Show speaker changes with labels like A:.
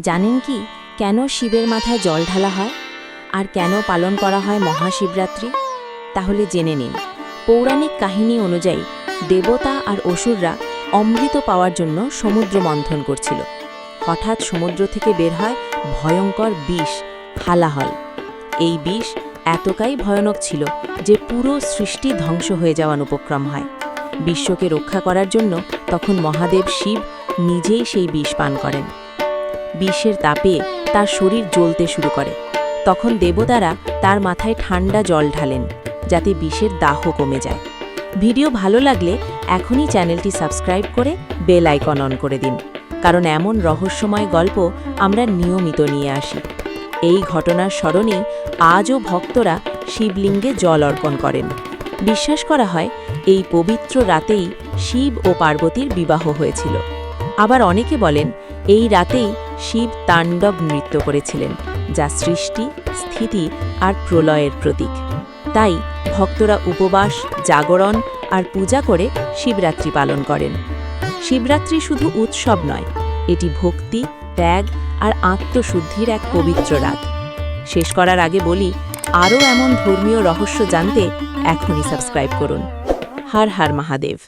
A: জানেন কি, কেন শিবের মাথায় জল ঢালা হয়? আর কেন পালন করা হয় মহাশিবরাত্রি? তাহলে জেনে নিন। পৌরাণিক কাহিনী অনুযায়ী দেবতা আর অসুররা অমৃত পাওয়ার জন্য সমুদ্র মন্থন করছিল। হঠাৎ সমুদ্র থেকে বের হয় ভয়ঙ্কর বিষ হালাহল এই বিষ এতটাই ভয়ানক ছিল যে পুরো সৃষ্টি ধ্বংস হয়ে যাওয়ার উপক্রম হয়। বিশ্বকে রক্ষা করার জন্য তখন মহাদেব শিব নিজেই সেই বিষ পান করেন। বিষের তাপে তার শরীর জ্বলতে শুরু করে। তখন দেবতারা তার মাথায় ঠান্ডা জল ঢালেন, যাতে বিষের দাহ কমে যায়। ভিডিও ভালো লাগলে এখনই চ্যানেলটি সাবস্ক্রাইব করে বেল আইকন অন করে দিন, কারণ এমন রহস্যময় গল্প আমরা নিয়মিত নিয়ে আসি। এই ঘটনার স্মরণে আজও ভক্তরা শিবলিঙ্গে জল অর্পণ করেন। বিশ্বাস করা হয়, এই পবিত্র রাতেই শিব ও পার্বতীর বিবাহ হয়েছিল। আবার অনেকে বলেন, এই রাতেই শিব তাণ্ডব নৃত্য করেছিলেন, যা সৃষ্টি, স্থিতি আর প্রলয়ের প্রতীক। তাই ভক্তরা উপবাস, জাগরণ আর পূজা করে শিবরাত্রি পালন করেন। শিবরাত্রি শুধু উৎসব নয়, এটি ভক্তি, ত্যাগ আর আত্মশুদ্ধির এক পবিত্র রাত। শেষ করার আগে বলি, আরও এমন ধর্মীয় রহস্য জানতে এখনই সাবস্ক্রাইব করুন। হর হর মহাদেব।